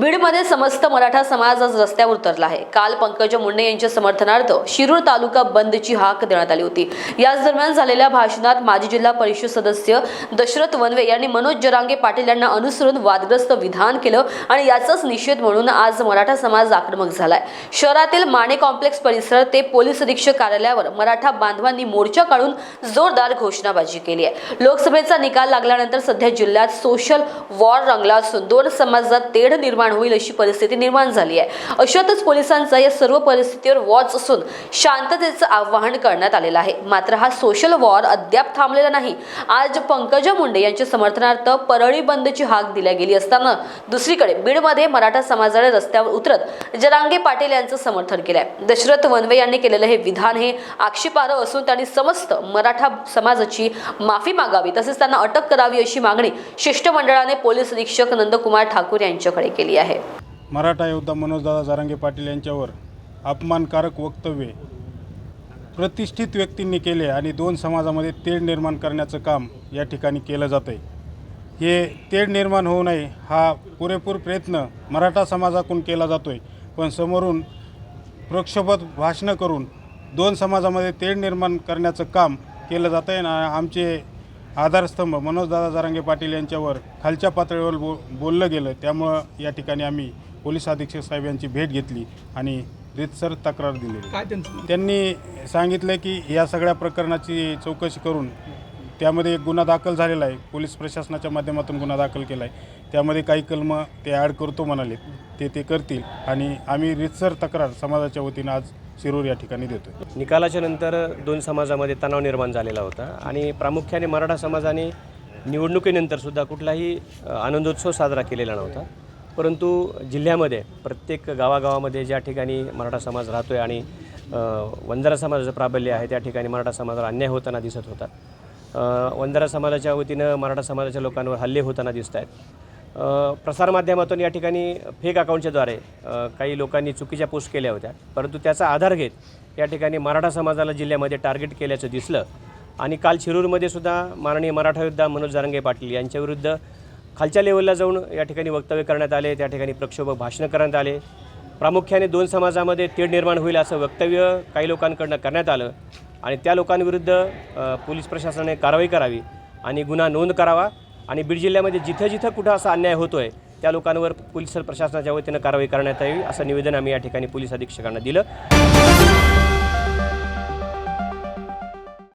बीडमध्ये समस्त मराठा समाज आज रस्त्यावर उतरला आहे. काल पंकज मुंडे यांच्या समर्थनार्थ शिरूर तालुका बंदची हाक देण्यात आली होती. याच दरम्यान झालेल्या भाषणात माजी जिल्हा परिषद सदस्य दशरथ वनवे यांनी मनोज जरांगे पाटील यांना अनुसरून वादग्रस्त विधान केलं आणि याचाच निषेध म्हणून आज मराठा समाज आक्रमक झालाय. शहरातील माने कॉम्प्लेक्स परिसर ते पोलीस अधीक्षक कार्यालयावर मराठा बांधवांनी मोर्चा काढून जोरदार घोषणाबाजी केली आहे. लोकसभेचा निकाल लागल्यानंतर सध्या जिल्ह्यात सोशल वॉर रंगला असून दोन समाजात तेढ निर्माण होईल अशी परिस्थिती निर्माण झाली आहे. अशातच पोलिसांचा या सर्व परिस्थितीवर वॉच असून शांततेचं आवाहन करण्यात आलेलं आहे. मात्र हा सोशल वॉर अद्याप थांबलेला नाही. आज पंकजा मुंडे यांच्या समर्थनार्थ परळी बंदची हाक दिल्या गेली असताना दुसरीकडे बीडमध्ये मराठा समाजाने रस्त्यावर उतरत जरांगे पाटील यांचं समर्थन केलंय. दशरथ वनवे यांनी केलेलं हे विधान हे आक्षेपार्ह असून त्यांनी समस्त मराठा समाजाची माफी मागावी तसेच त्यांना अटक करावी अशी मागणी शिष्टमंडळाने पोलीस अधीक्षक नंदकुमार ठाकूर यांच्याकडे केली आहे. मराठा योद्धा मनोजदादा जारांगे पाटील यांच्यावर अपमानकारक वक्तव्ये. प्रतिष्ठित व्यक्तींनी केले आणि दोन समाजामध्ये तेढ निर्माण करण्याचं काम या ठिकाणी केलं जातं आहे हे तेढ निर्माण होऊ नये हा पुरेपूर प्रयत्न मराठा समाजाकडून केला जातो आहे पण समोरून प्रक्षोभक भाषणं करून दोन समाजामध्ये तेढ निर्माण करण्याचं काम केलं जातं आहे आणि आमचे आधारस्तंभ. मनोजदादा जारांगे पाटील यांच्यावर खालच्या पातळीवर बो बोललं गेलं. त्यामुळं या ठिकाणी आम्ही पोलीस अधीक्षक साहेब यांची भेट घेतली आणि रितसर तक्रार त्यांचं? त्यांनी सांगितलं की या सगळ्या प्रकरणाची चौकशी करून त्यामध्ये एक गुन्हा दाखल झालेला आहे. पोलीस प्रशासनाच्या माध्यमातून गुन्हा दाखल केला आहे. त्यामध्ये काही कलमं ते ॲड करतो म्हणाले. ते ते करतील आणि आम्ही रितसर तक्रार समाजाच्या वतीनं आज शिरूर या ठिकाणी देतो निकालाच्या नंतर दोन समाजामध्ये तणाव निर्माण झालेला होता आणि प्रामुख्याने मराठा समाजाने निवडणुकीनंतर सुद्धा कुठलाही आनंदोत्सव साजरा केलेला नव्हता. परंतु जिल्ह्यामध्ये प्रत्येक गावागावामध्ये ज्या ठिकाणी मराठा समाज राहतो आहे आणि वंजारा समाजाचं प्राबल्य आहे त्या ठिकाणी मराठा समाजाला अन्याय होताना दिसत होता. वंजारा समाजाच्या वतीनं मराठा समाजाच्या लोकांवर हल्ले होताना दिसत आहेत प्रसारमाध्यमातून या ठिकाणी फेक अकाउंटच्याद्वारे काही लोकांनी चुकीच्या पोस्ट केल्या होत्या. परंतु त्याचा आधार घेत या ठिकाणी मराठा समाजाला जिल्ह्यामध्ये टार्गेट केल्याचं दिसलं. आणि काल शिरूरमध्ये सुद्धा माननीय मराठा योद्धा मनोज जारंगे पाटील यांच्याविरुद्ध खालच्या लेवलला जाऊन या ठिकाणी वक्तव्य करण्यात आले त्या ठिकाणी प्रक्षोभक भाषणं करण्यात आले. प्रामुख्याने दोन समाजामध्ये तेढ निर्माण होईल असं वक्तव्य काही लोकांकडनं करण्यात आलं. आणि त्या लोकांविरुद्ध पोलीस प्रशासनाने कारवाई करावी आणि गुन्हा नोंद करावा. आणि बीड जिल्ह्यामध्ये जिथं जिथं कुठं असा अन्याय होतो आहे त्या लोकांवर पोलीस प्रशासनाच्या वतीनं कारवाई करण्यात यावी असं निवेदन आम्ही या ठिकाणी पोलीस अधीक्षकांना दिलं.